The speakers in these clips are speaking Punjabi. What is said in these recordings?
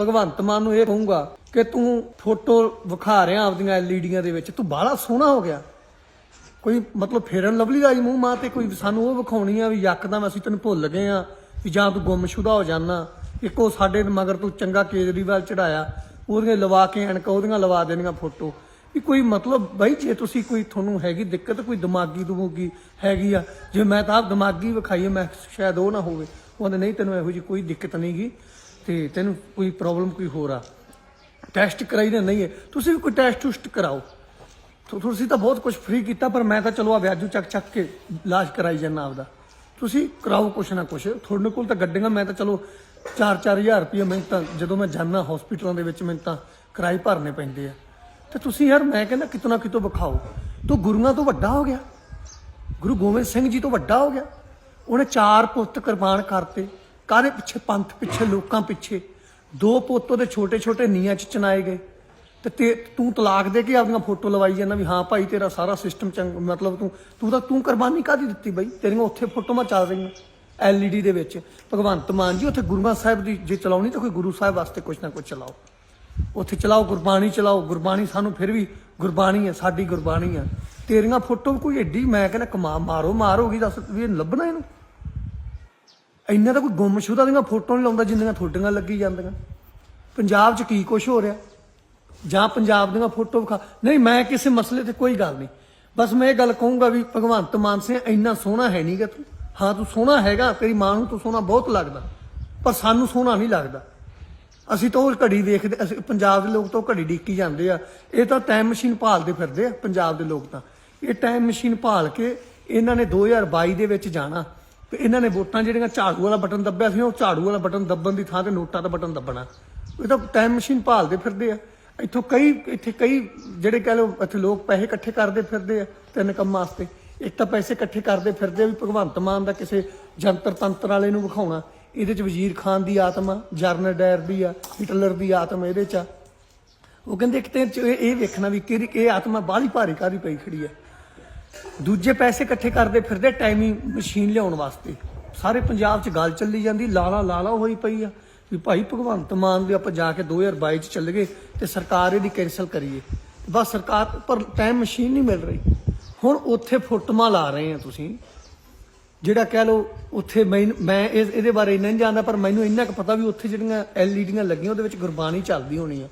ਭਗਵੰਤ ਮਾਨ ਨੂੰ ਇਹ ਕਹੂੰਗਾ ਕਿ ਤੂੰ ਫੋਟੋ ਵਿਖਾ ਰਿਹਾ ਆਪਦੀਆਂ ਐਲਈਡੀਆਂ ਦੇ ਵਿੱਚ। ਤੂੰ ਬਾਹਲਾ ਸੋਹਣਾ ਹੋ ਗਿਆ। ਕੋਈ ਮਤਲਬ ਫੇਰਨ ਲਵਲੀ ਦਾ ਹੀ ਮੂੰਹ ਮਾਂ ਤੇ ਕੋਈ ਸਾਨੂੰ ਉਹ ਵਿਖਾਉਣੀ ਆ ਵੀ ਯਕਦਮ ਅਸੀਂ ਤੈਨੂੰ ਭੁੱਲ ਗਏ ਆ ਵੀ ਜਾਂ ਤੂੰ ਗੁੰਮਸ਼ੁਦਾ ਹੋ ਜਾਣਾ ਇੱਕੋ ਸਾਡੇ ਮਗਰ ਤੂੰ ਚੰਗਾ ਕੇਜਰੀਵਾਲ ਚੜਾਇਆ। ਉਹਦੀਆਂ ਲਵਾ ਕੇ ਐਨਕ ਉਹਦੀਆਂ ਲਵਾ ਦੇਣੀਆਂ ਫੋਟੋ। ਵੀ ਕੋਈ ਮਤਲਬ ਬਈ, ਜੇ ਤੁਸੀਂ ਕੋਈ ਤੁਹਾਨੂੰ ਹੈਗੀ ਦਿੱਕਤ, ਕੋਈ ਦਿਮਾਗੀ ਦਮੂਗੀ ਹੈਗੀ ਆ, ਜੇ ਮੈਂ ਤਾਂ ਆਪ ਦਿਮਾਗੀ ਵਿਖਾਈਏ ਮੈਂ ਸ਼ਾਇਦ ਉਹ ਨਾ ਹੋਵੇ। ਉਹਨੇ ਨਹੀਂ, ਤੈਨੂੰ ਇਹੋ ਜੀ ਕੋਈ ਦਿੱਕਤ ਨਹੀਂਗੀ ਤੇ ਤੈਨੂੰ ਕੋਈ ਪ੍ਰੋਬਲਮ ਕੋਈ ਹੋਰ ਆ। ਟੈਸਟ ਕਰਾਈ ਨਾ ਨਹੀਂ ਹੈ। ਤੁਸੀਂ ਵੀ ਕੋਈ ਟੈਸਟ ਟੁਸਟ ਕਰਾਓ। ਤੁਸੀਂ ਤਾਂ ਬਹੁਤ ਕੁਝ ਫ੍ਰੀ ਕੀਤਾ, ਪਰ ਮੈਂ ਤਾਂ ਚਲੋ ਆ ਵਿਆਜੂ ਚੱਕ ਚੱਕ ਕੇ ਇਲਾਜ ਕਰਾਈ ਜਾਂਦਾ ਆਪਦਾ। ਤੁਸੀਂ ਕਰਾਓ ਕੁਛ ਨਾ ਕੁਛ। ਤੁਹਾਡੇ ਕੋਲ ਤਾਂ ਗੱਡੀਆਂ, ਮੈਂ ਤਾਂ ਚਲੋ 4-4000 ਰੁਪਏ ਮੈਂ ਤਾਂ ਜਦੋਂ ਮੈਂ ਜਾਂਦਾ ਹਸਪੀਟਲਾਂ ਦੇ ਵਿੱਚ ਮੈਨੂੰ ਤਾਂ ਕਿਰਾਏ ਭਰਨੇ ਪੈਂਦੇ ਆ। ਤੇ ਤੁਸੀਂ ਯਾਰ ਮੈਂ ਕਹਿੰਦਾ ਕਿਤਨਾ ਕਿਤੋਂ ਵਿਖਾਓ। ਤੂੰ ਗੁਰੂਆਂ ਤੋਂ ਵੱਡਾ ਹੋ ਗਿਆ। ਗੁਰੂ ਗੋਬਿੰਦ ਸਿੰਘ ਜੀ ਤੋਂ ਵੱਡਾ ਹੋ ਗਿਆ। ਉਹਨੇ ਚਾਰ ਪੁੱਤ ਕੁਰਬਾਨ ਕਰਤੇ। ਕਾਹਦੇ ਪਿੱਛੇ? ਪੰਥ ਪਿੱਛੇ, ਲੋਕਾਂ ਪਿੱਛੇ। ਦੋ ਪੁੱਤ ਉਹਦੇ ਛੋਟੇ ਛੋਟੇ ਨੀਆਂ 'ਚ ਚਨਾਏ ਗਏ। ਤੇ ਤੇ ਤੂੰ ਤਲਾਕ ਦੇ ਕੇ ਆਪਣੀਆਂ ਫੋਟੋ ਲਵਾਈ ਜਾਂਦਾ ਵੀ ਹਾਂ ਭਾਈ, ਤੇਰਾ ਸਾਰਾ ਸਿਸਟਮ ਚੰਗ, ਮਤਲਬ ਤੂੰ ਤੂੰ ਤਾਂ, ਤੂੰ ਕੁਰਬਾਨੀ ਕਾਦੀ ਦਿੱਤੀ ਬਈ? ਤੇਰੀਆਂ ਉੱਥੇ ਫੋਟੋਆਂ ਚੱਲ ਰਹੀਆਂ ਐਲਈਡੀ ਦੇ ਵਿੱਚ। ਭਗਵੰਤ ਮਾਨ ਜੀ, ਉੱਥੇ ਗੁਰੂਆਂ ਸਾਹਿਬ ਦੀ ਜੇ ਚਲਾਉਣੀ ਤਾਂ ਕੋਈ ਗੁਰੂ ਸਾਹਿਬ ਵਾਸਤੇ ਕੁਝ ਨਾ ਕੁਝ ਚਲਾਓ। ਉੱਥੇ ਚਲਾਓ, ਗੁਰਬਾਣੀ ਚਲਾਓ। ਗੁਰਬਾਣੀ ਸਾਨੂੰ ਫਿਰ ਵੀ ਗੁਰਬਾਣੀ ਹੈ, ਸਾਡੀ ਗੁਰਬਾਣੀ ਹੈ। ਤੇਰੀਆਂ ਫੋਟੋ ਕੋਈ ਐਡੀ ਮੈਂ ਕਹਿੰਦਾ ਕਮਾ, ਮਾਰੋ ਮਾਰੋਗੀ ਦੱਸ, ਵੀ ਇਹ ਲੱਭਣਾ ਇਹਨੂੰ। ਇੰਨਾ ਤਾਂ ਕੋਈ ਗੁੰਮਸ਼ੁਦਾ ਦੀਆਂ ਫੋਟੋਆਂ ਨਹੀਂ ਲਾਉਂਦਾ ਜਿੰਨੀਆਂ ਤੁਹਾਡੀਆਂ ਲੱਗੀ ਜਾਂਦੀਆਂ। ਪੰਜਾਬ 'ਚ ਕੀ ਕੁਝ ਹੋ ਰਿਹਾ? ਜਾਂ ਪੰਜਾਬ ਦੀਆਂ ਫੋਟੋ ਵਿਖਾ ਨਹੀਂ, ਮੈਂ ਕਿਸੇ ਮਸਲੇ ਤੇ ਕੋਈ ਗੱਲ ਨਹੀਂ ਬਸ ਮੈਂ ਇਹ ਗੱਲ ਕਹੂੰਗਾ ਵੀ ਭਗਵੰਤ ਮਾਨ ਸਿੰਘ ਇੰਨਾ ਸੋਹਣਾ ਹੈ ਨਹੀਂਗਾ ਤੂੰ। ਹਾਂ, ਤੂੰ ਸੋਹਣਾ ਹੈਗਾ, ਤੇਰੀ ਮਾਂ ਨੂੰ ਤੂੰ ਸੋਹਣਾ ਬਹੁਤ ਲੱਗਦਾ। ਪਰ ਸਾਨੂੰ ਸੋਹਣਾ ਨਹੀਂ ਲੱਗਦਾ। ਅਸੀਂ ਤਾਂ ਉਹ ਘੜੀ ਦੇਖਦੇ ਅਸੀਂ ਪੰਜਾਬ ਦੇ ਲੋਕ ਤਾਂ ਉਹ ਘੜੀ ਡੀਕੀ ਜਾਂਦੇ ਆ। ਇਹ ਤਾਂ ਟਾਈਮ ਮਸ਼ੀਨ ਭਾਲਦੇ ਫਿਰਦੇ ਆ, ਪੰਜਾਬ ਦੇ ਲੋਕ ਤਾਂ। ਇਹ ਟਾਈਮ ਮਸ਼ੀਨ ਭਾਲ ਕੇ ਇਹਨਾਂ ਨੇ 2022 ਦੇ ਵਿੱਚ ਜਾਣਾ। ਤੇ ਇਹਨਾਂ ਨੇ ਵੋਟਾਂ ਜਿਹੜੀਆਂ ਝਾੜੂ ਵਾਲਾ ਬਟਨ ਦੱਬਿਆ ਸੀ, ਉਹ ਝਾੜੂ ਵਾਲਾ ਬਟਨ ਦੱਬਣ ਦੀ ਥਾਂ ਤੇ ਨੋਟਾਂ ਦਾ ਬਟਨ ਦੱਬਣਾ। ਇਹ ਤਾਂ ਟਾਈਮ ਮਸ਼ੀਨ ਭਾਲਦੇ ਫਿਰਦੇ ਆ। ਇੱਥੋਂ ਕਈ, ਇੱਥੇ ਕਈ ਜਿਹੜੇ ਕਹ ਲੋ ਇੱਥੇ ਲੋਕ ਪੈਸੇ ਇਕੱਠੇ ਕਰਦੇ ਫਿਰਦੇ ਆ, ਤਿੰਨ ਕੰਮਾਂ ਵਾਸਤੇ। ਇੱਕ ਤਾਂ ਪੈਸੇ ਇਕੱਠੇ ਕਰਦੇ ਫਿਰਦੇ ਆ ਵੀ ਭਗਵੰਤ ਮਾਨ ਦਾ ਕਿਸੇ ਜੰਤਰ ਤੰਤਰ ਵਾਲੇ ਨੂੰ ਵਿਖਾਉਣਾ। ਇਹਦੇ ਚ ਵਜ਼ੀਰ ਖਾਨ ਦੀ ਆਤਮਾ ਜਰਨਲ ਡਾਇਰ ਦੀ ਆ, ਹਿਟਲਰ ਦੀ ਆਤਮਾ ਇਹਦੇ ਚ ਆ। ਉਹ ਕਹਿੰਦੇ ਇੱਕ ਤੇ ਇਹ ਇਹ ਵੇਖਣਾ ਵੀ ਕਿਹੜੀ, ਇਹ ਆਤਮਾ ਬਾਹਲੀ ਭਾਰੀ ਕਾਦੀ ਪਈ ਖੜੀ ਆ। ਦੂਜੇ ਪੈਸੇ ਇਕੱਠੇ ਕਰਦੇ ਫਿਰਦੇ ਟਾਈਮਿੰਗ ਮਸ਼ੀਨ ਲਿਆਉਣ ਵਾਸਤੇ। ਸਾਰੇ ਪੰਜਾਬ 'ਚ ਗੱਲ ਚੱਲੀ ਜਾਂਦੀ, ਲਾਲਾ ਲਾਲਾ ਹੋਈ ਪਈ ਆ ਵੀ ਭਾਈ ਭਗਵੰਤ ਮਾਨ ਵੀ ਆਪਾਂ ਜਾ ਕੇ 2022 'ਚ ਚੱਲ ਗਏ ਤੇ ਸਰਕਾਰ ਇਹਦੀ ਕੈਨਸਲ ਕਰੀਏ। ਬਸ ਸਰਕਾਰ ਪਰ ਟਾਈਮ ਮਸ਼ੀਨ ਨਹੀਂ ਮਿਲ ਰਹੀ। ਹੁਣ ਉੱਥੇ ਫੋਟੋਆਂ ਲਾ ਰਹੇ ਆ ਤੁਸੀਂ। ਜਿਹੜਾ ਕਹਿ ਲਓ ਉੱਥੇ ਮੈਂ ਮੈਂ ਇਸ- ਇਹਦੇ ਬਾਰੇ ਇੰਨਾ ਨਹੀਂ ਜਾਣਦਾ, ਪਰ ਮੈਨੂੰ ਇੰਨਾ ਕੁ ਪਤਾ ਵੀ ਉੱਥੇ ਜਿਹੜੀਆਂ ਐਲਈਡੀਆਂ ਲੱਗੀਆਂ, ਉਹਦੇ ਵਿੱਚ ਗੁਰਬਾਣੀ ਚੱਲਦੀ ਹੋਣੀ ਆ।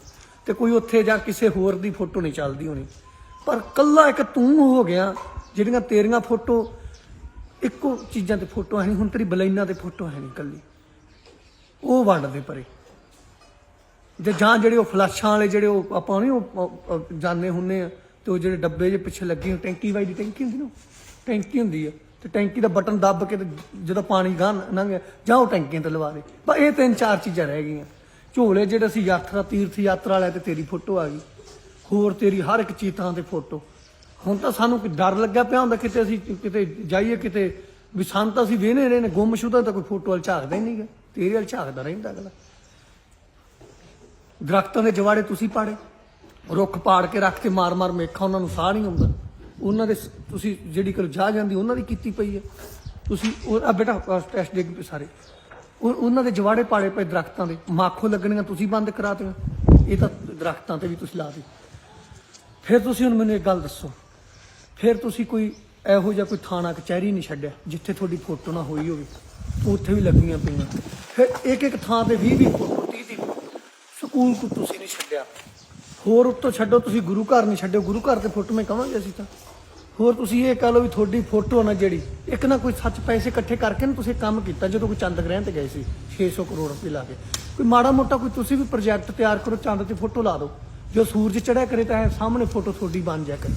ਤੇ ਕੋਈ ਉੱਥੇ ਜਾਂ ਕਿਸੇ ਹੋਰ ਦੀ ਫੋਟੋ ਨਹੀਂ ਚੱਲਦੀ ਹੋਣੀ। ਪਰ ਕੱਲਾ ਇੱਕ ਤੂੰ ਹੋ ਗਿਆ ਜਿਹੜੀਆਂ ਤੇਰੀਆਂ ਫੋਟੋ ਇੱਕੋ ਚੀਜ਼ਾਂ ਤੇ ਫੋਟੋ ਹੈ ਨਹੀਂ ਹੁਣ ਤੇਰੀ ਬਲੈਨਾ ਤੇ ਫੋਟੋ ਹੈ ਨਹੀਂ ਕੱਲੀ। ਉਹ ਵੰਡਦੇ ਪਰੇ। ਜੇ ਜਾਂ ਜਿਹੜੇ ਉਹ ਫਲਾਸ਼ਾਂ ਵਾਲੇ ਜਿਹੜੇ ਉਹ ਆਪਾਂ ਨਹੀਂ ਉਹ- ਉਹ ਉਹ ਜਾਣੇ ਹੁੰਨੇ ਆ ਤੇ ਉਹ ਜਿਹੜੇ ਡੱਬੇ ਦੇ ਪਿੱਛੇ ਲੱਗੇ ਹੋਣ, ਟੈਂਕੀ ਵਾਈ ਦੀ ਟੈਂਕੀ ਹੁੰਦੀ ਨਾ ਉਹ, ਟੈਂਕੀ ਹੁੰਦੀ ਆ ਤੇ ਟੈਂਕੀ ਦਾ ਬਟਨ ਦੱਬ ਕੇ ਤੇ ਜਦੋਂ ਪਾਣੀ ਗਾਂ ਲੰਘ ਜਾਂ ਉਹ ਟੈਂਕੀਆਂ ਤੇ ਲਵਾ ਦੇ। ਬਸ ਇਹ ਤਿੰਨ ਚਾਰ ਚੀਜ਼ਾਂ ਰਹਿ ਗਈਆਂ। ਝੋਲੇ ਜਿਹੜੇ ਅਸੀਂ ਯਾਤਰਾ ਤੀਰਥ ਯਾਤਰਾ ਵਾਲੇ ਤੇ ਤੇਰੀ ਫੋਟੋ ਆ ਗਈ। ਹੋਰ ਤੇਰੀ ਹਰ ਇੱਕ ਚੀਜ਼ ਥਾਂ ਤੇ ਫੋਟੋ। ਹੁਣ ਤਾਂ ਸਾਨੂੰ ਕੋਈ ਡਰ ਲੱਗਾ ਪਿਆ ਹੁੰਦਾ ਕਿਤੇ ਅਸੀਂ ਕਿਤੇ ਜਾਈਏ ਕਿਤੇ, ਵੀ ਸਾਨੂੰ ਅਸੀਂ ਵੇਹਨੇ ਰਹੇ ਨੇ ਗੁੰਮਸ਼ੁਦਾ ਤਾਂ ਕੋਈ ਫੋਟੋ ਵਾਲ ਝਾਕਦਾ ਹੀ ਨਹੀਂਗਾ, ਤੇਰੇ ਵਾਲ ਝਾਕਦਾ ਰਹਿੰਦਾ ਅਗਲਾ। ਦਰਖਤਾਂ ਦੇ ਜਵਾੜੇ ਤੁਸੀਂ ਪਾੜੇ, ਰੁੱਖ ਪਾੜ ਕੇ ਰੱਖ ਕੇ ਮਾਰ ਮਾਰ ਮੇਖਾ ਉਹਨਾਂ ਨੂੰ ਸਾਹ ਨਹੀਂ ਆਉਂਦਾ। ਉਹਨਾਂ ਦੇ ਤੁਸੀਂ ਜਿਹੜੀ ਕਰ ਜਾ ਜਾਂਦੀ, ਉਹਨਾਂ ਦੀ ਕੀਤੀ ਪਈ ਹੈ। ਤੁਸੀਂ ਉਹ ਆ ਬੇਟਾ ਟੈਸਟ ਡਿੱਗ ਪਏ ਸਾਰੇ। ਉਹ, ਉਹਨਾਂ ਦੇ ਜਵਾੜੇ ਪਾੜੇ ਪਏ ਦਰਖਤਾਂ ਦੇ। ਮਾਖੋ ਲੱਗਣੀਆਂ ਤੁਸੀਂ ਬੰਦ ਕਰਾ ਕਰਾਤੀਆਂ ਇਹ ਤਾਂ ਦਰਖਤਾਂ ਤੇ ਵੀ ਤੁਸੀਂ ਲਾ ਦਿਓ। ਫਿਰ ਤੁਸੀਂ ਹੁਣ ਮੈਨੂੰ ਇੱਕ ਗੱਲ ਦੱਸੋ। ਫਿਰ ਤੁਸੀਂ ਕੋਈ ਇਹੋ ਜਿਹਾ ਕੋਈ ਥਾਣਾ, ਕਚਹਿਰੀ ਨਹੀਂ ਛੱਡਿਆ ਜਿੱਥੇ ਤੁਹਾਡੀ ਫੋਟੋ ਨਾ ਹੋਈ ਹੋਵੇ? ਉੱਥੇ ਵੀ ਲੱਗੀਆਂ ਪਈਆਂ। ਫਿਰ ਇੱਕ ਇੱਕ ਥਾਂ ਤੇ 20 20 ਫੋਟੋ 30 30 ਸਕੂਲ ਕੋ ਤੁਸੀਂ ਨਹੀਂ ਛੱਡਿਆ। ਹੋਰ ਉੱਤੋਂ ਛੱਡੋ, ਤੁਸੀਂ ਗੁਰੂ ਘਰ ਨਹੀਂ ਛੱਡਿਓ। ਗੁਰੂ ਘਰ ਤੇ ਫੋਟੋ ਮੈਂ ਕਵਾਂਗੇ ਅਸੀਂ ਤਾਂ। ਹੋਰ ਤੁਸੀਂ ਇਹ ਕਹ ਲਓ ਵੀ ਤੁਹਾਡੀ ਫੋਟੋ ਨਾ ਜਿਹੜੀ, ਇੱਕ ਨਾ ਕੋਈ ਸੱਚ ਪੈਸੇ ਇਕੱਠੇ ਕਰਕੇ ਨਾ ਤੁਸੀਂ ਕੰਮ ਕੀਤਾ, ਜਦੋਂ ਕੋਈ ਚੰਦ ਗ੍ਰਹਿਣ ਤੇ ਗਏ ਸੀ 600 ਕਰੋੜ ਰੁਪਏ ਲਾ ਕੇ। ਕੋਈ ਮਾੜਾ ਮੋਟਾ ਕੋਈ ਤੁਸੀਂ ਵੀ ਪ੍ਰੋਜੈਕਟ ਤਿਆਰ ਕਰੋ, ਚੰਦ ਤੇ ਫੋਟੋ ਲਾ ਦਿਓ। ਜੋ ਸੂਰਜ ਚੜਿਆ ਕਰੇ ਤਾਂ ਐਂ ਸਾਹਮਣੇ ਫੋਟੋ ਤੁਹਾਡੀ ਬਣ ਜਾ ਕਰੇ।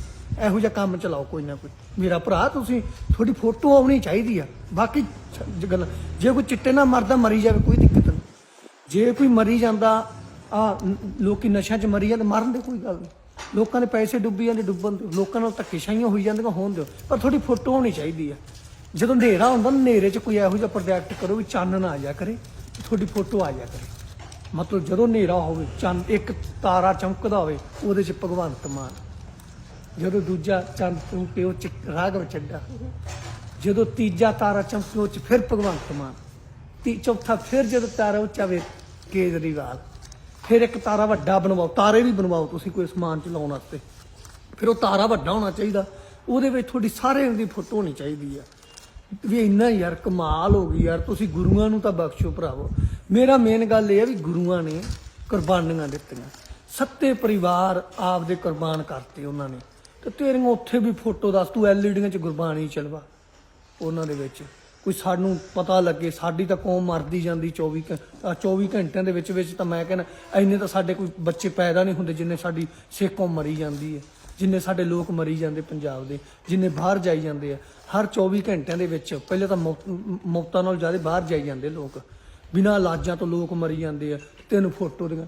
ਇਹੋ ਜਿਹਾ ਕੰਮ ਚਲਾਓ ਕੋਈ ਨਾ ਕੋਈ। ਮੇਰਾ ਭਰਾ, ਤੁਸੀਂ ਤੁਹਾਡੀ ਫੋਟੋ ਆਉਣੀ ਚਾਹੀਦੀ ਆ। ਬਾਕੀ ਛ- ਗੱਲ, ਜੇ ਕੋਈ ਚਿੱਟੇ ਨਾਲ ਮਰਦਾ, ਮਰੀ ਜਾਵੇ, ਕੋਈ ਦਿੱਕਤ ਨਹੀਂ। ਜੇ ਕੋਈ ਮਰੀ ਜਾਂਦਾ, ਆ ਲੋਕੀ ਨਸ਼ਿਆਂ 'ਚ ਮਰੀ ਜਾਂਦੇ, ਮਰਨ ਦੇ ਕੋਈ ਗੱਲ ਨਹੀਂ। ਲੋਕਾਂ ਦੇ ਪੈਸੇ ਡੁੱਬੀ ਜਾਂਦੇ, ਡੁੱਬਣ ਦਿਓ ਲੋਕਾਂ ਨਾਲ ਧੱਕੇਸ਼ਾਹੀਆਂ ਹੋਈ ਜਾਂਦੀਆਂ, ਹੋਣ ਦਿਓ। ਪਰ ਤੁਹਾਡੀ ਫੋਟੋ ਹੋਣੀ ਚਾਹੀਦੀ ਆ। ਜਦੋਂ ਹਨੇਰਾ ਹੁੰਦਾ ਨਾ ਹਨੇਰੇ 'ਚ ਕੋਈ ਇਹੋ ਜਿਹਾ ਪ੍ਰੋਜੈਕਟ ਕਰੋ ਵੀ ਚਾਨਣ ਆ ਜਾ ਕਰੇ ਤੁਹਾਡੀ ਫੋਟੋ ਆ ਜਾ ਕਰੇ। ਮਤਲਬ ਜਦੋਂ ਹਨੇਰਾ ਹੋਵੇ ਚੰਦ ਇੱਕ ਤਾਰਾ ਚਮਕਦਾ ਹੋਵੇ, ਉਹਦੇ 'ਚ ਭਗਵੰਤ ਮਾਨ। ਜਦੋਂ ਦੂਜਾ ਚੰਦ ਚਮਕੇ ਉਹ 'ਚ ਰਾਘਵ ਚੱਡਾ। ਜਦੋਂ ਤੀਜਾ ਤਾਰਾ ਚਮਕੇ ਉਹ 'ਚ ਫਿਰ ਭਗਵੰਤ ਮਾਨ। ਤੀ, ਚੌਥਾ ਫਿਰ ਜਦੋਂ ਤਾਰਾ ਉੱਚਾ ਵੇ ਕੇਜਰੀਵਾਲ। ਫਿਰ ਇੱਕ ਤਾਰਾ ਵੱਡਾ ਬਣਵਾਓ, ਤਾਰੇ ਵੀ ਬਣਵਾਓ ਤੁਸੀਂ ਕੋਈ ਸਮਾਨ ਚ ਲਾਉਣ ਵਾਸਤੇ। ਫਿਰ ਉਹ ਤਾਰਾ ਵੱਡਾ ਹੋਣਾ ਚਾਹੀਦਾ। ਉਹਦੇ ਵਿੱਚ ਤੁਹਾਡੀ ਸਾਰਿਆਂ ਦੀ ਫੋਟੋ ਹੋਣੀ ਚਾਹੀਦੀ ਆ। ਵੀ ਇੰਨਾ ਯਾਰ, ਕਮਾਲ ਹੋ ਗਈ ਯਾਰ, ਤੁਸੀਂ ਗੁਰੂਆਂ ਨੂੰ ਤਾਂ ਬਖਸ਼ੋ ਭਰਾਵੋ। ਮੇਰਾ ਮੇਨ ਗੱਲ ਇਹ ਹੈ ਵੀ ਗੁਰੂਆਂ ਨੇ ਕੁਰਬਾਨੀਆਂ ਦਿੱਤੀਆਂ। ਸੱਤੇ ਪਰਿਵਾਰ ਆਪਦੇ ਕੁਰਬਾਨ ਕਰਤੇ ਉਹਨਾਂ ਨੇ। ਤੇ ਤੇਰੀਆਂ ਉੱਥੇ ਵੀ ਫੋਟੋ ਦੱਸ, ਤੂੰ ਐਲਈਡੀਆਂ 'ਚ ਗੁਰਬਾਣੀ ਚਲਵਾ। ਉਹਨਾਂ ਦੇ ਵਿੱਚ ਕੋਈ ਸਾਨੂੰ ਪਤਾ ਲੱਗੇ, ਸਾਡੀ ਤਾਂ ਕੌਮ ਮਰਦੀ ਜਾਂਦੀ 24 ਘੰ- ਅਹ 24 ਘੰਟਿਆਂ ਦੇ ਵਿੱਚ ਵਿੱਚ ਤਾਂ ਮੈਂ ਕਹਿੰਦਾ, ਇੰਨੇ ਤਾਂ ਸਾਡੇ ਕੋਈ ਬੱਚੇ ਪੈਦਾ ਨਹੀਂ ਹੁੰਦੇ ਜਿੰਨੇ ਸਾਡੀ ਸਿੱਖ ਕੌਮ ਮਰੀ ਜਾਂਦੀ ਹੈ। ਜਿੰਨੇ ਸਾਡੇ ਲੋਕ ਮਰੀ ਜਾਂਦੇ ਪੰਜਾਬ ਦੇ, ਜਿੰਨੇ ਬਾਹਰ ਜਾਈ ਜਾਂਦੇ ਆ, ਹਰ 24 ਘੰਟਿਆਂ ਦੇ ਵਿੱਚ ਪਹਿਲੇ ਤਾਂ ਮੌਤ- ਮੌਤਾਂ ਨਾਲ ਜ਼ਿਆਦਾ ਬਾਹਰ ਜਾਈ ਜਾਂਦੇ ਲੋਕ। ਬਿਨਾਂ ਇਲਾਜਾਂ ਤੋਂ ਲੋਕ ਮਰੀ ਜਾਂਦੇ ਆ। ਤੈਨੂੰ ਫੋਟੋ ਦੀਆਂ।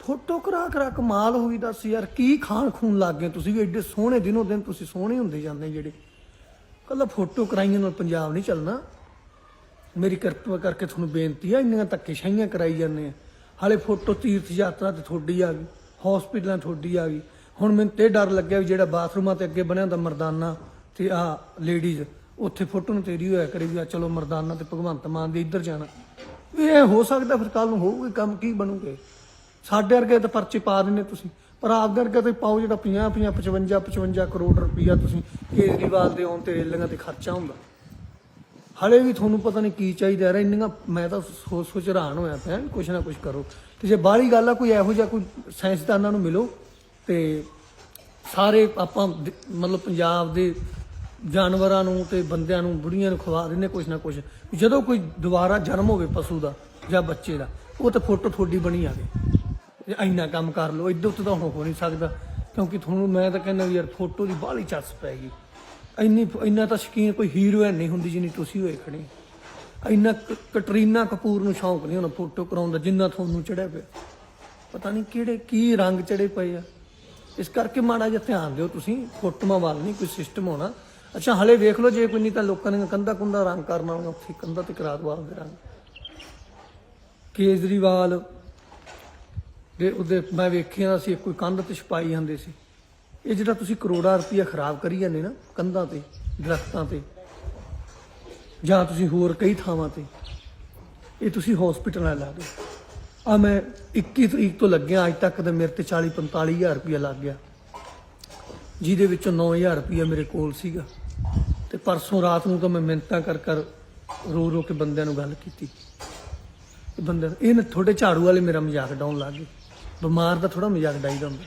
ਫੋਟੋ ਕਰਾ ਕਰਾ ਕਮਾਲ ਹੋ ਗਈ, ਦੱਸ ਯਾਰ, ਕੀ ਖਾਣ ਖੂਨ ਲੱਗ ਗਏ ਤੁਸੀਂ ਵੀ ਐਡੇ ਸੋਹਣੇ ਦਿਨੋਂ ਦਿਨ ਤੁਸੀਂ ਸੋਹਣੇ ਹੁੰਦੇ ਜਾਂਦੇ ਜਿਹੜੇ। ਕੱਲਾ ਫੋਟੋ ਕਰਾਈਆਂ ਨਾਲ ਪੰਜਾਬ ਨਹੀਂ ਚੱਲਣਾ। ਮੇਰੀ ਕਿਰਪਾ ਕਰਕੇ ਤੁਹਾਨੂੰ ਬੇਨਤੀ ਆ, ਇੰਨੀਆਂ ਧੱਕੇਸ਼ਾਹੀਆਂ ਕਰਾਈ ਜਾਂਦੇ ਆ। ਹਾਲੇ ਫੋਟੋ ਤੀਰਥ ਯਾਤਰਾ ਤੇ ਤੁਹਾਡੀ ਆ ਗਈ। ਹਸਪੀਟਲਾਂ ਤੁਹਾਡੀ ਆ ਗਈ। ਹੁਣ ਮੈਨੂੰ ਤੇ ਡਰ ਲੱਗਿਆ ਵੀ ਜਿਹੜਾ ਬਾਥਰੂਮਾਂ ਤੇ ਅੱਗੇ ਬਣਿਆ ਹੁੰਦਾ ਮਰਦਾਨਾ ਤੇ ਆ ਲੇਡੀਜ਼ ਉੱਥੇ ਫੋਟੋ ਨੂੰ ਤੇਰੀ ਹੋਇਆ ਕਰੇ ਵੀ ਆ, ਚਲੋ ਮਰਦਾਨਾ ਤੇ ਭਗਵੰਤ ਮਾਨ ਦੇ ਇੱਧਰ ਜਾਣਾ। ਵੀ ਇਹ ਹੋ ਸਕਦਾ ਫਿਰ ਕੱਲ ਨੂੰ ਹੋਊਗਾ, ਕੰਮ ਕੀ ਬਣੂਗੇ? ਸਾਡੇ ਵਰਗੇ ਤਾਂ ਪਰਚੇ ਪਾ ਦਿੰਦੇ ਤੁਸੀਂ। ਪਰ ਆਪਦੇ ਵਰਗੇ ਤੇ ਪਾਓ ਜਿਹੜਾ 50 50 55 55 ਕਰੋੜ ਰੁਪਈਆ ਤੁਸੀਂ ਕੇਜਰੀਵਾਲ ਦੇ ਆਉਣ ਤੇ ਰੇਲੀਆਂ ਤੇ ਖਰਚਾ ਹੁੰਦਾ। ਹਲੇ ਵੀ ਤੁਹਾਨੂੰ ਪਤਾ ਨਹੀਂ ਕੀ ਚਾਹੀਦਾ ਯਾਰ, ਇੰਨੀਆਂ ਮੈਂ ਤਾਂ ਸੋਚ ਸੋਚ ਹੈਰਾਨ ਹੋਇਆ ਪਿਆ ਕੁਛ ਨਾ ਕੁਛ ਕਰੋ। ਤੇ ਜੇ ਬਾਹਰੀ ਗੱਲ ਆ, ਕੋਈ ਇਹੋ ਜਿਹਾ ਕੋਈ ਸਾਇੰਸਦਾਨਾਂ ਨੂੰ ਮਿਲੋ ਤੇ ਸਾਰੇ ਆਪਾਂ ਦ- ਮਤਲਬ ਪੰਜਾਬ ਦੇ ਜਾਨਵਰਾਂ ਨੂੰ ਤੇ ਬੰਦਿਆਂ ਨੂੰ, ਬੁੜੀਆਂ ਨੂੰ ਖਵਾ ਦਿੰਦੇ ਕੁਛ ਨਾ ਕੁਛ। ਜਦੋਂ ਕੋਈ ਦੁਬਾਰਾ ਜਨਮ ਹੋਵੇ ਪਸ਼ੂ ਦਾ ਜਾਂ ਬੱਚੇ ਦਾ, ਉਹ ਤੇ ਫੋਟੋ ਤੁਹਾਡੀ ਬਣੀ ਆਵੇ ਜੇ ਇੰਨਾ ਕੰਮ ਕਰ ਲਓ ਇਦੋਂ ਉੱਤੇ ਤਾਂ ਹੁਣ ਹੋ ਨਹੀਂ ਸਕਦਾ। ਕਿਉਂਕਿ ਤੁਹਾਨੂੰ ਮੈਂ ਤਾਂ ਕਹਿੰਦਾ ਵੀ ਯਾਰ ਫੋਟੋ ਦੀ ਬਾਹਲੀ ਚੱਸ ਪੈ ਗਈ। ਇੰਨੀ ਇੰਨਾ ਤਾਂ ਸ਼ਕੀਨ ਕੋਈ ਹੀਰੋਇਨ ਨਹੀਂ ਹੁੰਦੀ ਜਿੰਨੀ ਤੁਸੀਂ ਹੋਏ ਖੜੇ। ਇੰਨਾ ਕ- ਕਟਰੀਨਾ ਕਪੂਰ ਨੂੰ ਸ਼ੌਂਕ ਨਹੀਂ ਉਹਨਾਂ ਫੋਟੋ ਕਰਾਉਣ ਦਾ, ਜਿੰਨਾ ਤੁਹਾਨੂੰ ਚੜਿਆ ਪਿਆ। ਪਤਾ ਨਹੀਂ ਕਿਹੜੇ, ਕੀ ਰੰਗ ਚੜੇ ਪਏ ਆ। ਇਸ ਕਰਕੇ ਮਾੜਾ ਜਿਹਾ ਧਿਆਨ ਦਿਓ ਤੁਸੀਂ, ਫੋਟੋਆਂ ਵੱਲ ਨਹੀਂ ਕੋਈ ਸਿਸਟਮ ਹੋਣਾ। ਅੱਛਾ, ਹਲੇ ਵੇਖ ਲਓ ਜੇ ਕੋਈ ਨਹੀਂ ਤਾਂ ਲੋਕਾਂ ਨੇ ਕੰਧਾ ਕੁੰਦਾ ਰੰਗ ਕਰਨਾ ਹੋਣਾ, ਉੱਥੇ ਕੰਧਾ ਤੇ ਕਰਾ ਦਵਾ ਦੇ ਰੰਗ। ਕੇਜਰੀਵਾਲ ਦੇ ਉਹਦੇ ਮੈਂ ਵੇਖਿਆ ਸੀ, ਕੋਈ ਕੰਧ ਤੇ ਛਪਾਈ ਜਾਂਦੇ ਸੀ। ਇਹ ਜਿਹੜਾ ਤੁਸੀਂ ਕਰੋੜਾਂ ਰੁਪਈਆ ਖਰਾਬ ਕਰੀ ਜਾਂਦੇ ਨਾ ਕੰਧਾਂ ਤੇ, ਦਰਖਤਾਂ ਤੇ ਜਾਂ ਤੁਸੀਂ ਹੋਰ ਕਈ ਥਾਵਾਂ ਤੇ, ਇਹ ਤੁਸੀਂ ਹਸਪੀਟਲਾਂ ਲਾ ਦਿਓ। ਆ ਮੈਂ 21 ਤਰੀਕ ਤੋਂ ਲੱਗਿਆ, ਅੱਜ ਤੱਕ ਤੇ ਮੇਰੇ ਤੇ 40 45000 ਰੁਪਈਆ ਲੱਗ ਗਿਆ। ਜਿਹਦੇ ਵਿੱਚੋਂ 9000 ਰੁਪਈਆ ਮੇਰੇ ਕੋਲ ਸੀਗਾ। ਤੇ ਪਰਸੋਂ ਰਾਤ ਨੂੰ ਤਾਂ ਮੈਂ ਮਿੰਤਾਂ ਕਰ ਕਰ ਰੋ ਰੋ ਕੇ ਬੰਦਿਆਂ ਨੂੰ ਗੱਲ ਕੀਤੀ। ਤੇ ਬੰਦੇ ਇਹ ਨਾ ਥੋੜੇ ਝਾੜੂ ਵਾਲੇ ਮੇਰਾ ਮਜ਼ਾਕ ਡਾਉਣ ਲੱਗ ਗਏ। ਬਿਮਾਰ ਦਾ ਥੋੜਾ ਮਜ਼ਾਕ ਡਾਈਦਾ ਹੁੰਦਾ।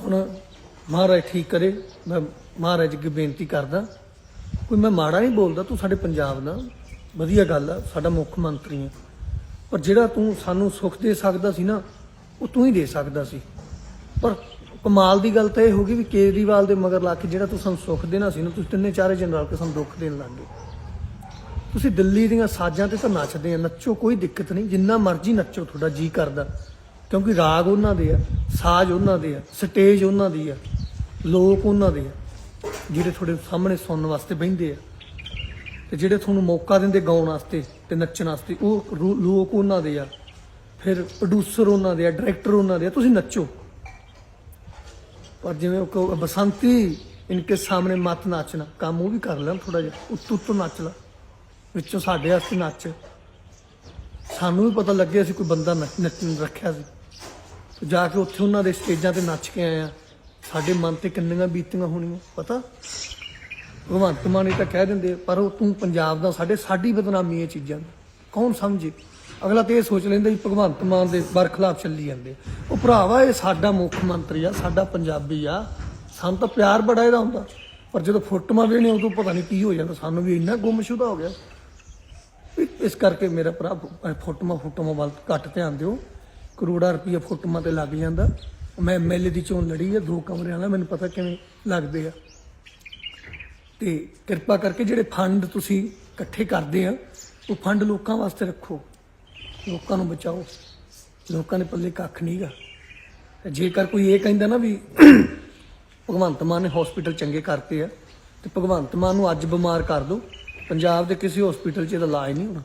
ਹੁਣ ਮਹਾਰਾਜ ਠੀਕ ਕਰੇ, ਮੈਂ ਮਹਾਰਾਜ ਅੱਗੇ ਬੇਨਤੀ ਕਰਦਾ। ਕੋਈ ਮੈਂ ਮਾੜਾ ਨਹੀਂ ਬੋਲਦਾ, ਤੂੰ ਸਾਡੇ ਪੰਜਾਬ ਦਾ ਵਧੀਆ ਗੱਲ ਆ, ਸਾਡਾ ਮੁੱਖ ਮੰਤਰੀ ਹੈ ਪਰ ਜਿਹੜਾ ਤੂੰ ਸਾਨੂੰ ਸੁੱਖ ਦੇ ਸਕਦਾ ਸੀ ਨਾ, ਉਹ ਤੂੰ ਹੀ ਦੇ ਸਕਦਾ ਸੀ। ਪਰ ਕਮਾਲ ਦੀ ਗੱਲ ਤਾਂ ਇਹ ਹੋ ਗਈ ਵੀ ਕੇਜਰੀਵਾਲ ਦੇ ਮਗਰ ਲਾ ਕੇ ਜਿਹੜਾ ਤੂੰ ਸਾਨੂੰ ਸੁੱਖ ਦੇਣਾ ਸੀ ਨਾ, ਤੁਸੀਂ ਤਿੰਨੇ ਚਾਰੇ ਜਨਰਲ ਕੇ ਸਾਨੂੰ ਦੁੱਖ ਦੇਣ ਲੱਗ ਗਏ। ਤੁਸੀਂ ਦਿੱਲੀ ਦੀਆਂ ਸਾਜ਼ਾਂ ਤੇ ਤਾਂ ਨੱਚਦੇ ਆ, ਨੱਚੋ, ਕੋਈ ਦਿੱਕਤ ਨਹੀਂ। ਜਿੰਨਾ ਮਰਜ਼ੀ ਨੱਚੋ, ਤੁਹਾਡਾ ਜੀ ਕਰਦਾ। ਕਿਉਂਕਿ ਰਾਗ ਉਹਨਾਂ ਦੇ ਆ, ਸਾਜ਼ ਉਹਨਾਂ ਦੇ ਆ, ਸਟੇਜ ਉਹਨਾਂ ਦੀ ਆ, ਲੋਕ ਉਹਨਾਂ ਦੇ ਆ। ਜਿਹੜੇ ਤੁਹਾਡੇ ਸਾਹਮਣੇ ਸੁਣਨ ਵਾਸਤੇ ਬਹਿੰਦੇ ਆ ਤੇ ਜਿਹੜੇ ਤੁਹਾਨੂੰ ਮੌਕਾ ਦਿੰਦੇ ਗਾਉਣ ਵਾਸਤੇ ਤੇ ਨੱਚਣ ਵਾਸਤੇ ਉਹ ਰੋ- ਲੋਕ ਉਹਨਾਂ ਦੇ ਆ। ਫਿਰ ਪ੍ਰੋਡਿਊਸਰ ਉਹਨਾਂ ਦੇ ਆ ਡਾਇਰੈਕਟਰ ਉਹਨਾਂ ਦੇ ਆ ਤੁਸੀਂ ਨੱਚੋ। ਪਰ ਜਿਵੇਂ ਉਹ ਕਹੋ, ਬਸੰਤੀ ਇਨਕੇ ਸਾਹਮਣੇ ਮਤ ਨਾਚਣਾ। ਕੰਮ ਉਹ ਵੀ ਕਰ ਲੈਣ ਥੋੜਾ ਜਿਹਾ ਉੱਤੋਂ ਉੱਤੋਂ ਨੱਚ ਲਾ। ਵਿੱਚੋਂ ਸਾਡੇ ਵਾਸਤੇ ਨੱਚ। ਸਾਨੂੰ ਵੀ ਪਤਾ ਲੱਗਿਆ ਸੀ ਕੋਈ ਬੰਦਾ ਨੱਚ- ਨੱਚਣ ਰੱਖਿਆ ਸੀ। ਜਾ ਕੇ ਉੱਥੇ ਉਹਨਾਂ ਦੇ ਸਟੇਜਾਂ ਤੇ ਨੱਚ ਕੇ ਆਏ ਆ। ਸਾਡੇ ਮਨ ਤੇ ਕਿੰਨੀਆਂ ਬੀਤੀਆਂ ਹੋਣੀਆਂ, ਪਤਾ? ਭਗਵੰਤ ਮਾਨ ਇਹ ਤਾਂ ਕਹਿ ਦਿੰਦੇ ਪਰ ਉਹ ਤੂੰ ਪੰਜਾਬ ਦਾ, ਸਾਡੇ, ਸਾਡੀ ਬਦਨਾਮੀ ਇਹ ਚੀਜ਼ਾਂ ਕੌਣ ਸਮਝੇ? ਅਗਲਾ ਤੇ ਇਹ ਸੋਚ ਲੈਂਦਾ ਜੀ ਭਗਵੰਤ ਮਾਨ ਦੇ ਬਰਖਲਾਫ ਚੱਲੀ ਜਾਂਦੇ ਆ। ਉਹ ਭਰਾਵਾ, ਇਹ ਸਾਡਾ ਮੁੱਖ ਮੰਤਰੀ ਆ, ਸਾਡਾ ਪੰਜਾਬੀ ਆ। ਸਾਨੂੰ ਤਾਂ ਪਿਆਰ ਬੜਾ ਇਹਦਾ ਹੁੰਦਾ। ਪਰ ਜਦੋਂ ਫੋਟੋਆਂ ਵੇਣੇ ਉਦੋਂ ਪਤਾ ਨਹੀਂ ਕੀ ਹੋ ਜਾਂਦਾ। ਸਾਨੂੰ ਵੀ ਇੰਨਾ ਗੁੰਮਸ਼ੁਦਾ ਹੋ ਗਿਆ। ਇਸ ਕਰਕੇ ਮੇਰਾ ਭਰਾ, ਫੋਟੋਆਂ ਫੋਟੋਆਂ ਵੱਲ ਘੱਟ ਧਿਆਨ ਦਿਓ। ਕਰੋੜਾਂ ਰੁਪਈਆ ਫੋਟੋਆਂ ਤੇ ਲੱਗ ਜਾਂਦਾ। ਮੈਂ ਐਮਐਲਏ ਦੀ ਚੋਣ ਲੜੀ ਆ, ਦੋ ਕਮਰਿਆਂ ਦਾ ਮੈਨੂੰ ਪਤਾ ਕਿਵੇਂ ਲੱਗਦੇ ਆ। ਤੇ ਕਿਰਪਾ ਕਰਕੇ ਜਿਹੜੇ ਫੰਡ ਤੁਸੀਂ ਇਕੱਠੇ ਕਰਦੇ ਆ, ਉਹ ਫੰਡ ਲੋਕਾਂ ਵਾਸਤੇ ਰੱਖੋ। ਲੋਕਾਂ ਨੂੰ ਬਚਾਓ। ਲੋਕਾਂ ਦੇ ਪੱਲੇ ਕੱਖ ਨਹੀਂਗਾ ਤੇ ਜੇਕਰ ਕੋਈ ਇਹ ਕਹਿੰਦਾ ਨਾ ਵੀ ਭਗਵੰਤ ਮਾਨ ਨੇ ਹਸਪੀਟਲ ਚੰਗੇ ਕਰਤੇ ਆ, ਤੇ ਭਗਵੰਤ ਮਾਨ ਨੂੰ ਅੱਜ ਬਿਮਾਰ ਕਰ ਦੋ, ਪੰਜਾਬ ਦੇ ਕਿਸੇ ਹਸਪੀਟਲ 'ਚ ਇਹਦਾ ਇਲਾਜ ਨਹੀਂ ਹੋਣਾ।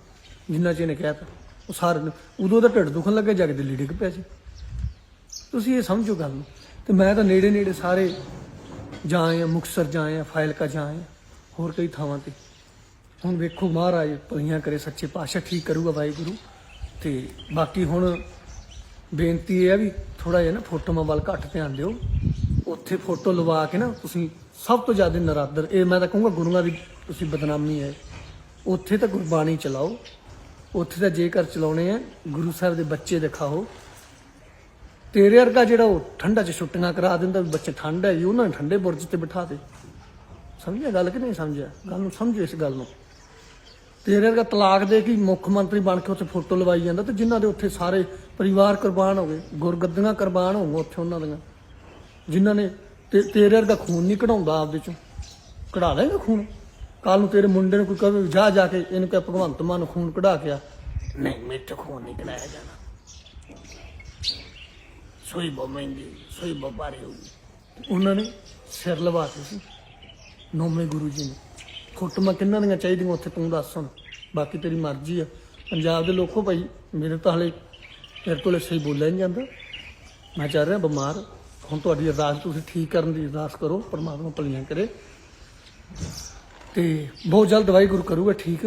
ਜਿੰਨਾ ਚ ਇਹਨੇ ਕਹਿਤਾ, ਉਹ ਸਾਰੇ ਨੂੰ- ਉਦੋਂ ਦਾ ਢਿੱਡ ਦੁਖਣ ਲੱਗਾ ਜਗ ਦਿੱਲੀ ਡਿੱਗ ਪਿਆ ਸੀ। ਤੁਸੀਂ ਇਹ ਸਮਝੋ ਗੱਲ ਨੂੰ। ਤੇ ਮੈਂ ਤਾਂ ਨੇੜੇ ਨੇੜੇ ਸਾਰੇ ਜਾਏ ਆ ਮੁਕਸਰ ਜਾਏ ਆ ਫਾਇਲਕਾ ਜਾਏ ਆ, ਹੋਰ ਕਈ ਥਾਵਾਂ ਤੇ। ਹੁਣ ਵੇਖੋ ਮਹਾਰਾਜ, ਭਲੀਆਂ ਕਰੇ, ਸੱਚੇ ਪਾਤਸ਼ਾਹ ਠੀਕ ਕਰੂਗਾ ਵਾਹਿਗੁਰੂ। ਤੇ ਬਾਕੀ ਹੁਣ ਬੇਨਤੀ ਇਹ ਹੈ ਵੀ ਥੋੜਾ ਜਿਹਾ ਨਾ ਫੋਟੋਆਂ ਵੱਲ ਘੱਟ ਧਿਆਨ ਦਿਓ। ਉੱਥੇ ਫੋਟੋ ਲਵਾ ਕੇ ਨਾ ਤੁਸੀਂ ਸਭ ਤੋਂ ਜ਼ਿਆਦਾ ਨਰਾਦਰ, ਇਹ ਮੈਂ ਤਾਂ ਕਹੂੰਗਾ ਗੁਰੂਆਂ ਦੀ ਤੁਸੀਂ ਬਦਨਾਮੀ ਹੈ। ਉੱਥੇ ਤਾਂ ਗੁਰਬਾਣੀ ਚਲਾਓ। ਉੱਥੇ ਤਾਂ ਜੇਕਰ ਚਲਾਉਣੇ ਆ, ਗੁਰੂ ਸਾਹਿਬ ਦੇ ਬੱਚੇ ਦਿਖਾਓ। ਤੇਰੇ ਵਰਗਾ ਜਿਹੜਾ ਉਹ ਠੰਡਾ 'ਚ ਛੁੱਟੀਆਂ ਕਰਾ ਦਿੰਦਾ ਵੀ ਬੱਚੇ ਠੰਡ ਹੈ ਜੀ, ਉਹਨਾਂ ਨੂੰ ਠੰਡੇ ਬੁਰਜ ਤੇ ਬਿਠਾ ਦੇ। ਸਮਝਿਆ ਗੱਲ ਕਿ ਨਹੀਂ ਸਮਝਿਆ? ਗੱਲ ਨੂੰ ਸਮਝੋ ਇਸ ਗੱਲ ਨੂੰ। ਤੇਰੇ ਵਰਗਾ ਤਲਾਕ ਦੇ ਕੇ ਮੁੱਖ ਮੰਤਰੀ ਬਣ ਕੇ ਉੱਥੇ ਫੋਟੋ ਲਵਾਈ ਜਾਂਦਾ ਤੇ ਜਿਨ੍ਹਾਂ ਦੇ ਉੱਥੇ ਸਾਰੇ ਪਰਿਵਾਰ ਕੁਰਬਾਨ ਹੋ ਗਏ, ਗੁਰਗੱਦੀਆਂ ਕੁਰਬਾਨ ਹੋ ਗਏ ਉੱਥੇ ਉਹਨਾਂ ਦੀਆਂ। ਜਿਨ੍ਹਾਂ ਨੇ ਤੇਰੇ ਵਰਗਾ ਖੂਨ ਨਹੀਂ ਕਢਾਉਂਦਾ ਆਪਦੇ ਚੋਂ। ਕਢਾ ਲੇਗਾ ਖੂਨ? ਕੱਲ ਨੂੰ ਤੇਰੇ ਮੁੰਡੇ ਨੂੰ ਕੋਈ ਕਹੇ ਜਾ ਜਾ ਕੇ ਇਹਨੂੰ ਕਹੇ ਭਗਵੰਤ ਮਾਨ ਖੂਨ ਕਢਾ ਕੇ ਆ। ਨਹੀਂ, ਮੇਰੇ ਤੋਂ ਖੂਨ ਨਹੀਂ ਕਢਾਇਆ ਜਾਣਾ। ਸੋਈ ਬਮੈਂਦੀ ਸੋਈ ਬਪਾਰੀ ਹੋਊਗੀ। ਉਹਨਾਂ ਨੇ ਸਿਰ ਲਵਾਤੇ ਸੀ। ਨੌਵੇਂ ਗੁਰੂ ਜੀ ਨੇ। ਫੋਟੋਆਂ ਕਿੰਨਾਂ ਦੀਆਂ ਚਾਹੀਦੀਆਂ ਉੱਥੇ ਤੂੰ ਦੱਸ ਹੁਣ। ਬਾਕੀ ਤੇਰੀ ਮਰਜ਼ੀ ਆ। ਪੰਜਾਬ ਦੇ ਲੋਕੋ ਭਾਈ, ਮੇਰੇ ਤਾਂ ਹਲੇ ਮੇਰੇ ਕੋਲ ਸਹੀ ਬੋਲਿਆ ਨਹੀਂ ਜਾਂਦਾ। ਮੈਂ ਚੱਲ ਰਿਹਾ ਬਿਮਾਰ। ਹੁਣ ਤੁਹਾਡੀ ਅਰਦਾਸ ਤੁਸੀਂ ਠੀਕ ਕਰਨ ਦੀ ਅਰਦਾਸ ਕਰੋ। ਪਰਮਾਤਮਾ ਭਲੀਆਂ ਕਰੇ। ਤੇ ਬਹੁਤ ਜਲਦ ਦਵਾਈ ਗੁਰੂ ਕਰੂਗਾ, ਠੀਕ?